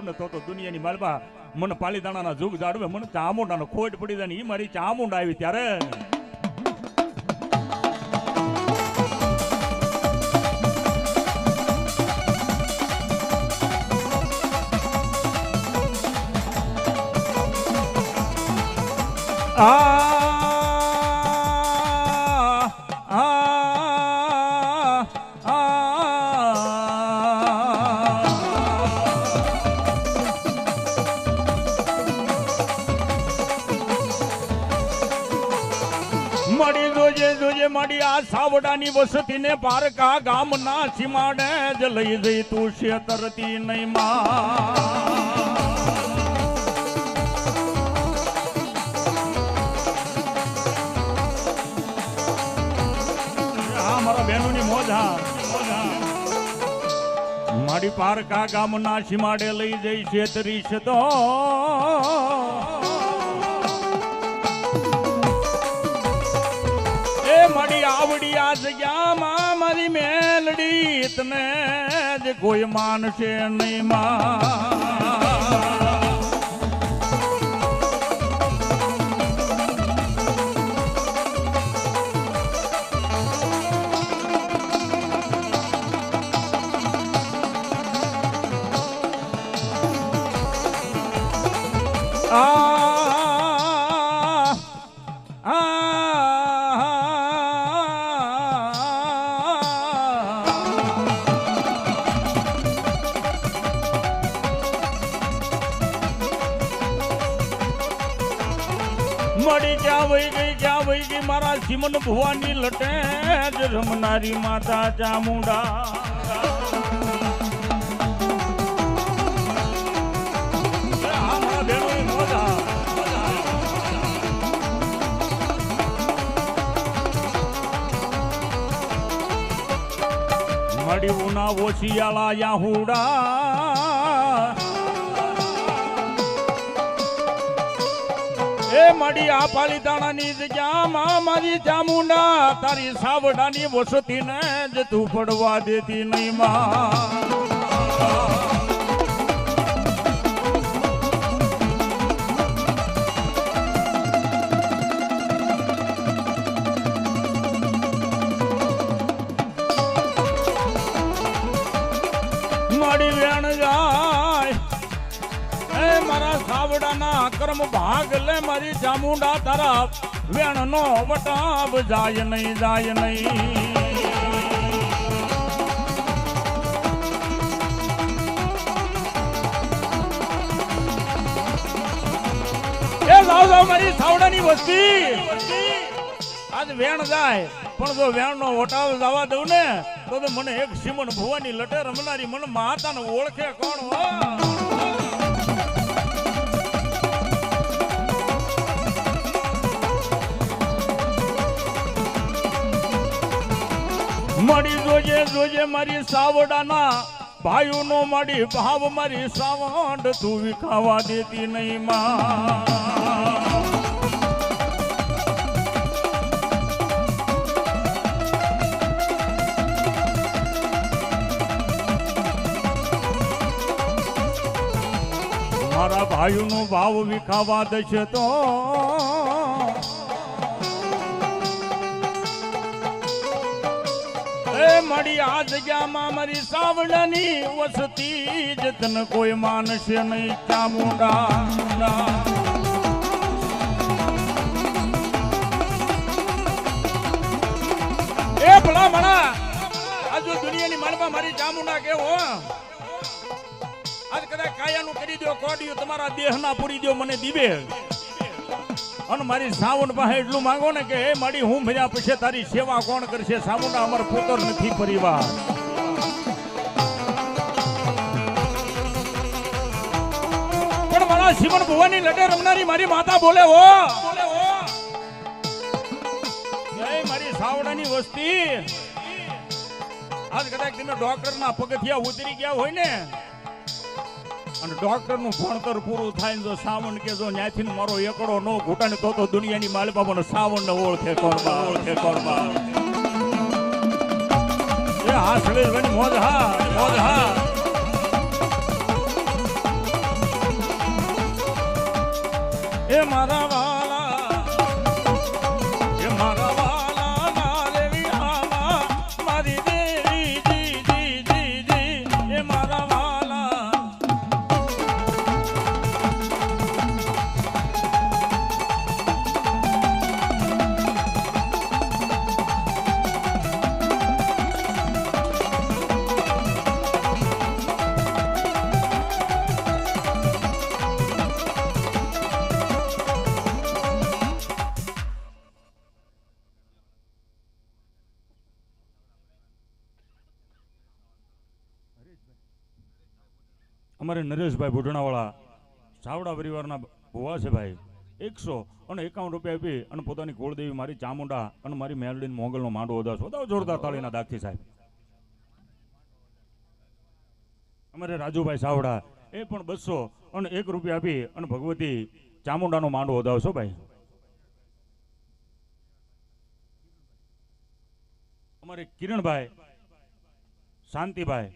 ને તો તો દુનિયાની માલમાં મને પાલીતાણાના જુગ જાડવે, મને ચામુંડાનો ખોટ પડી જાય ને એ મારી ચામુંડા આવી ત્યારે. આ જોજે મળી આ સાવડાની વસતીને પારકા ગામના સીમાડે જ લઈ જઈ તું શેતરતી નહીં માં. મારા બહેનોની મોજ હા. મારી પારકા ગામના સીમાડે લઈ જઈ છે તો. આવડી આ જગ્યામાં મારી મેલડી તને જ કોઈ માનશે નહીં માં. વહી ગઈ મારા જીવન ભુવાની લટે જ રમનારી માતા ચામુંડા. મળી ઉના ઓશિયાળા યાહુડા. એ મળી આ પાલીતાણાની જગ્યામાં મારી ચામુંડા, તારી સાવડાની વસતીને જ તું પડવા દેતી નહીં માં. મારી વેણ જાય, એ મારા સાવડાના અક્રમ ભાગ લે મારી ચામુંડા તારા વેણ નો વટાબ જાય નહીં જાય નહીં. લાવ લાવ મારી સાવડાની વસ્તી. આજ વેણ જાય, પણ જો વેણ નો વટાવ જવા દઉં ને, તો મને એક સિમન ભુવાની લટે રમનારી મને માતાને ઓળખે કોણ હો મળી જોજે જોજે મારી સાવડાના ભાઈઓ નો મારી ભાવ મારી સાવંડ તું વિખાવા દેતી નહીં માં. મારા ભાઈઓ નો ભાવ વિખાવા દેશે તો મળી આ જગ્યામાં મારી સાવડાની વસતી જ કોઈ માનશે નહીં ચામુંડા એ ભલા ભણા આજુ દુનિયાની મનમાં મારી ચામુંડા કેવો આજ કદાચ કાયાનું કરી દો કોડિયું તમારા દેહના પૂરી દો મને દીવે. અને મારી સાવન પાસે એટલું માંગો ને કે, હે મારી હું ભર્યા પછી તારી સેવા કોણ કરશે? સામુંડા અમાર પુત્ર નથી પરિવાર. પણ મારા શિવન ભુવાની લડે રમનારી મારી માતા બોલે, હો. મારી સાવડાની વસ્તી. આજ કદાચ તમે ડોક્ટર ના પગથિયા ઉતરી ગયા હોય ને અને ડોક્ટરનું ભણતર પૂરું થાય ને તો સાવણ કે જો ન્યાથી મારો એકડો નો ઘૂંટાને તો તો દુનિયાની માલપા પણ સાવણ ને ઓળખે કોરબા ઓળખે કોરબા એ હા મોજ હા મોજ હા એ મારા અમારે નરેશભાઈ ભૂટણાવાળા ચાવડા પરિવારના ભુવા છે ભાઈ. એકસો અને એકાવન રૂપિયા આપી અને પોતાની કુળદેવી મારી ચામુંડા અને મારી મેલડીન મોગલનો માંડો વધારશો વધાવો જોરદાર તાળીના દાખથી સાહેબ. અમારે રાજુભાઈ સાવડા એ પણ બસો અને એક રૂપિયા આપી અને ભગવતી ચામુંડાનો માંડો વધાવશો ભાઈ. અમારે કિરણભાઈ, શાંતિભાઈ,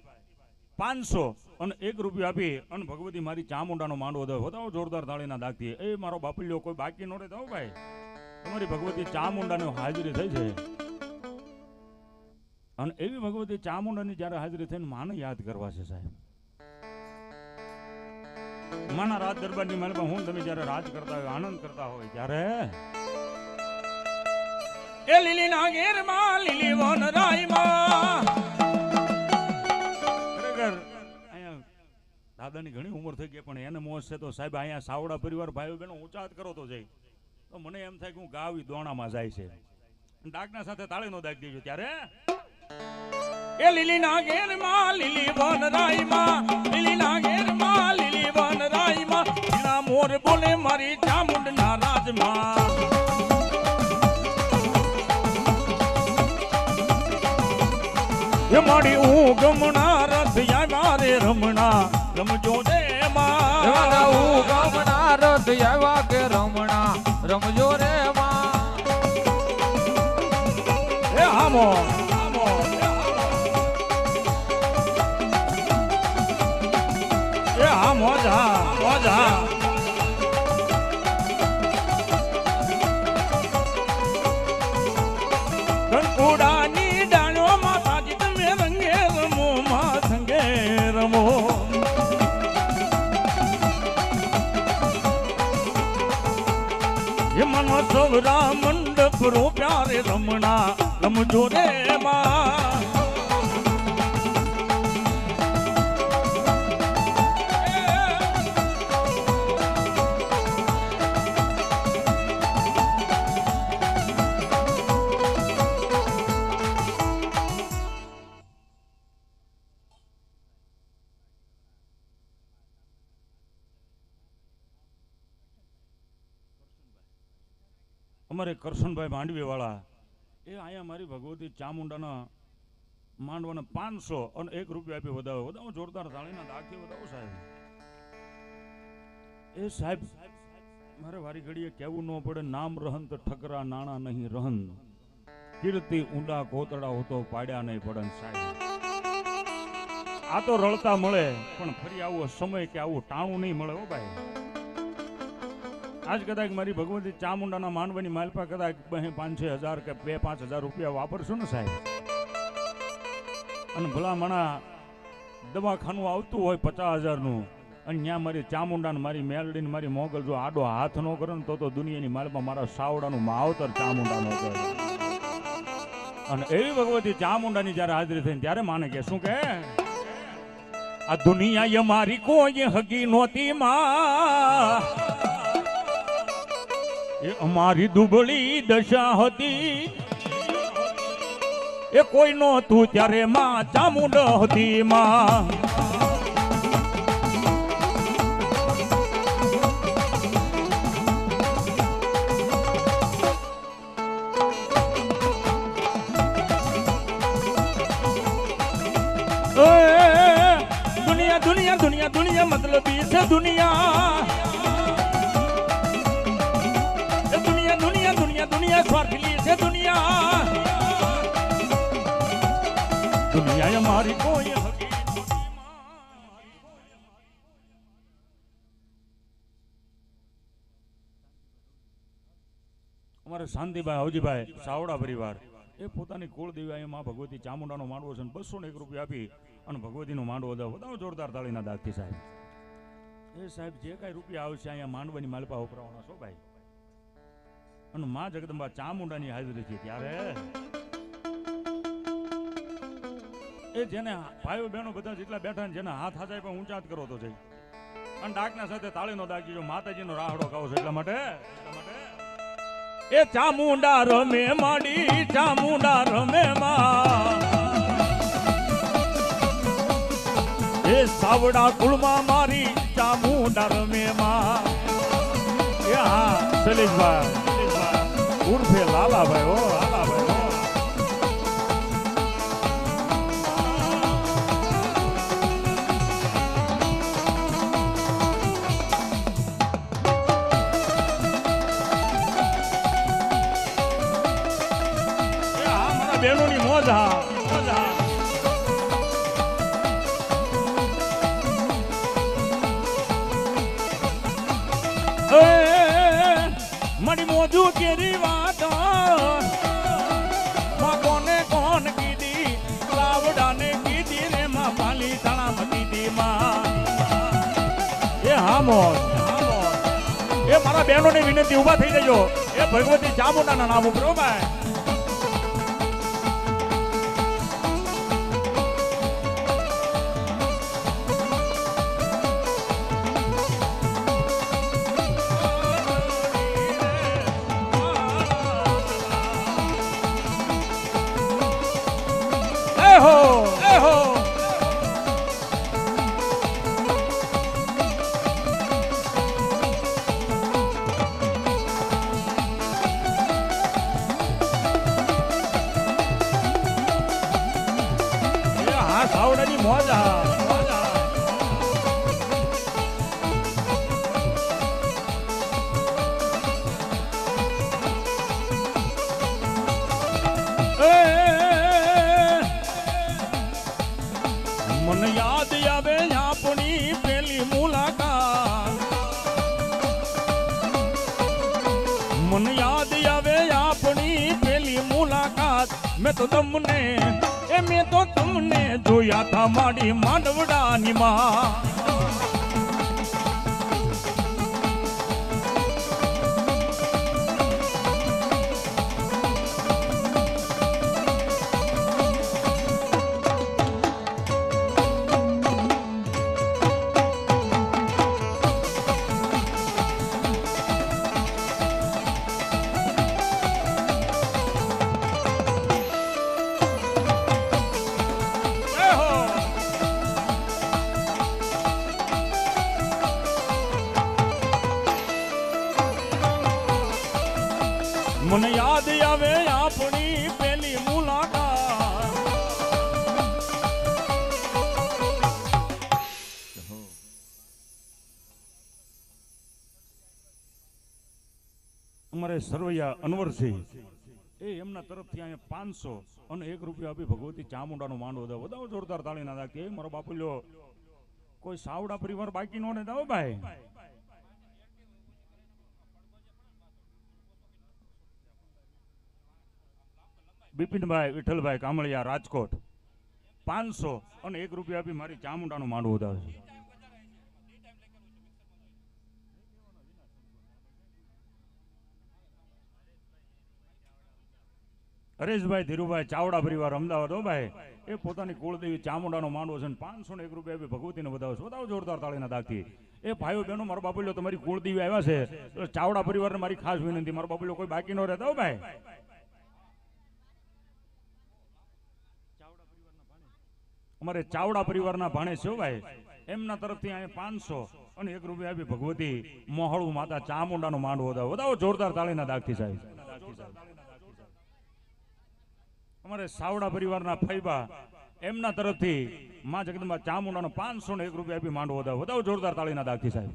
પાંચસો અને એક રૂપિયો આપી અને ભગવતી મારી ચામુંડાનો માંડવો દો. વધાવો જોરદાર તાળીના દાગથી એ મારો બાપલ્યો કોઈ બાકી નો તો ભાઈ. તમારી ભગવતી ચામુંડાની હાજરી થઈ છે. અને એવી ભગવતી ચામુંડાની જ્યારે હાજરી થઈને માને યાદ કરવા છે સાહેબ. માના રાજ દરબારની માલમાં હું તમે જ્યારે રાજ કરતા હોય, આનંદ કરતા હોય ત્યારે એ લીલી નાગેરમાં લીલી વન રાયમાં દાદાની ઘણી ઉંમર થઈ ગઈ, પણ એને મોજ છે તો સાહેબ, અહીંયા સાવડા પરિવાર ભાઈઓ બહેનો ઊંચા કરો તો જઈ. તો મને એમ થાય કે હું ગાવી દોણામાં જાય છે. ડાકના સાથે તાળી નો દાગ દેજો ત્યારે? એ લીલી નાગેરમાં, લીલી વન રાઈ માં, લીલી નાગેરમાં, લીલી વન રાઈ માં મોર બોલે મારી ચામુંડ ના રાજમાં મારી હું ગમણા, રથ યા મારે રમણા. રમજો એવાના માં. હું ગમના રથ આવ્યા કે રમણા રમજો રે માં. એ હામો. સવરા મંડપ રો પ્યારે રમણા રમજો રે માં અમારે કરશનભાઈ માંડવી વાળા એ અહીંયા મારી ભગવતી ચામુંડાના માંડવાના પાંચસો અને એક રૂપિયા આપી વધાવો. વધાવો જોરદાર થાળીના દાખી વધાવો સાહેબ. એ સાહેબ, મારે વારી ઘડીએ કેવું ન પડે, નામ રહન તો ઠકરા નાણા નહીં રહન કીર્તિ ઊંડા કોતડા હોતો પાડ્યા નહીં પડન સાહેબ. આ તો રળતા મળે, પણ ફરી આવો સમય કે આવું ટાણું નહીં મળે હો ભાઈ. આજ કદાચ મારી ભગવતી ચામુંડાના માનવાની માલપા કદાચ પાંચ છ હજાર કે બે પાંચ હજાર રૂપિયા વાપરશો ને સાહેબ? અને ભલા મણા દવાખાનું આવતું હોય પચાસ હજારનું, અને ત્યાં મારી ચામુંડાને મારી મેલડીને મારી મોગલ જો આડો હાથ ન કરે ને તો તો દુનિયાની માલમાં મારા સાવડાનું માવતર ચામુંડાનો કરે. અને એવી ભગવતી ચામુંડાની જ્યારે હાજરી થઈને ત્યારે માને કે, શું કે? આ દુનિયા મારી કોઈ હગી નહોતી માં. અમારી દુબળી દશા હતી. એ કોઈ નહોતું ત્યારે માં ચામુંડ હતી માં. દુનિયા દુનિયા દુનિયા દુનિયા મતલબ છે દુનિયા. દુનિયા દુનિયા સ્વાર્થલી છે દુનિયા દુનિયા મારી કોઈ. અમારે શાંતિભાઈ, હવજીભાઈ, સાવડા પરિવાર, એ પોતાની કુળદેવી માં ભગવતી ચામુંડાનો માંડવો છે બસો ને એક રૂપિયા આપી અને ભગવતીનો માંડવો બતાવો જોરદાર તાળીના દાગથી સાહેબ. એ સાહેબ, જે કાંઈ રૂપિયા આવશે અહીંયા માંડવાની માલપા ઉપરાવાના છો ભાઈ? અને મા જગદંબા ચામુંડાની હાજરી છે ત્યારે એ જેને ભાઈઓ બહેનો બધા જેટલા બેઠા ને જેના હાથ હાથાય પણ ઊંચા કરો તો છે. અને ડાકના સાથે તાળીનો દાગ જો માતાજીનો રાહડો ગાવો છો એટલા માટે? એ ચામુંડા રમે માડી, ચામુંડા રમે માં. એ સાવડા કુળમાં મારી ચામુંડા રમે માં. એ હા, શૈલેષભાઈ. ઉર્ફે લાલાભાઈ હો લાલાભાઈ બહેનોની મોજ મોજ એ મારા બહેનોની વિનંતી ઊભા થઈ જજો. એ ભગવતી ચામુંડાના નામ ઉપર ભાઈ. યાદ આવે આપણી પેલી મુલાકાત. મને યાદ આવે આપણી પેલી મુલાકાત. મેં તો તમને, એ મેં તો તમને જોયા થા મારી માંડવડાની માં. સરવૈયા અનવરસિંહ એ એમના તરફથી અહીંયા પાંચસો અને એક રૂપિયા આપી ભગવતી ચામુંડાનો માંડવો દો. બધા જોરદાર તાળી ના કે મારો બાપુ લ્યો, કોઈ સાવડા પરિવાર બાકી નો ને દાવો ભાઈ. બિપિનભાઈ, વિઠ્ઠલભાઈ કામળિયા, રાજકોટ. પાંચસો અને એક રૂપિયા આપી મારી ચામુંડાનું માંડવું દાવે છે. હરેશભાઈ ધીરુભાઈ ચાવડા પરિવાર અમદાવાદ, હો ભાઈ. એ પોતાની કુળદેવી ચામુંડાનો માંડવો છે પાંચસો ને એક રૂપિયા બી ભગવતીને વધાવો છે. જોરદાર તાળીના દાગથી. એ ભાઈઓ બહેનો, મારો બાપુલ્યો તમારી કુળદેવી આવ્યા છે. ચાવડા પરિવારને મારી ખાસ વિનંતી. મારો બાપુલ્યો કોઈ બાકી ન રહેતા, હો ભાઈ. અમારે ચાવડા પરિવારના ભાણે છે ભાઈ. એમના તરફથી અહીંયા પાંચસો અને એક રૂપિયા આપી ભગવતી મોહળું માતા ચામુંડાનો માંડવો વધાવો જોરદાર તાળીના દાગથી, સાહેબ. અમારે સાવડા પરિવારના ફૈબા એમના તરફથી માં જગદંબા ચામુંડાનો પાંચસો એક રૂપિયા આપી માંડવો વધાવો. જોરદાર તાળીના દાખી સાહેબ.